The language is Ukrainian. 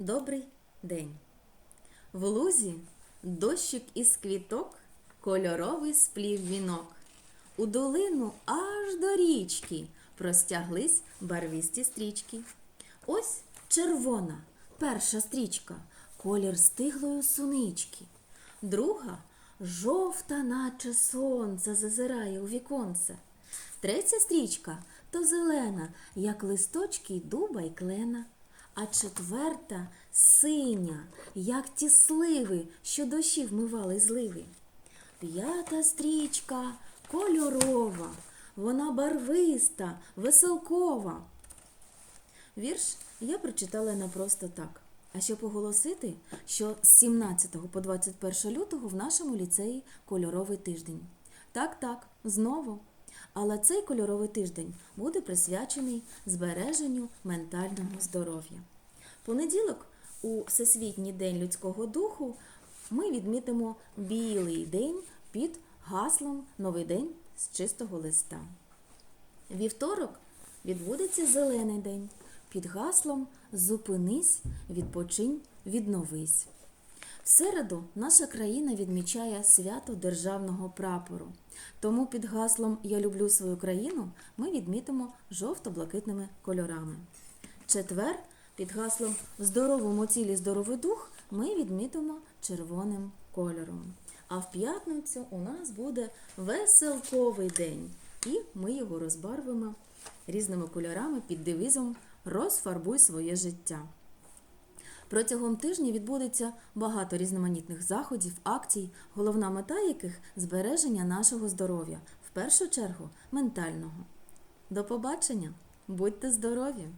Добрий день. В лузі дощик із квіток, кольоровий сплів вінок. У долину аж до річки простяглись барвісті стрічки. Ось червона, перша стрічка, колір стиглої сунички. Друга жовта, наче сонце зазирає у віконце. Третя стрічка то зелена, як листочки дуба й клена. А четверта синя, як ті сливи, що дощі вмивали зливи. П'ята стрічка кольорова, вона барвиста, веселкова. Вірш я прочитала не просто так, а щоб оголосити, що з 17 по 21 лютого в нашому ліцеї кольоровий тиждень. Так, так, знову. Але цей кольоровий тиждень буде присвячений збереженню ментального здоров'я. Понеділок, у Всесвітній день людського духу, ми відмітимо білий день під гаслом Новий день з чистого листа. Вівторок відбудеться зелений день під гаслом Зупинись, відпочинь, відновись. В середу наша країна відмічає свято державного прапору. Тому під гаслом Я люблю свою країну ми відмітимо жовто-блакитними кольорами. Четвер під гаслом В здоровому тілі здоровий дух ми відмітимо червоним кольором. А в п'ятницю у нас буде веселковий день, і ми його розбарвимо різними кольорами під девізом Розфарбуй своє життя. Протягом тижня відбудеться багато різноманітних заходів, акцій, головна мета яких збереження нашого здоров'я, в першу чергу ментального. До побачення! Будьте здорові!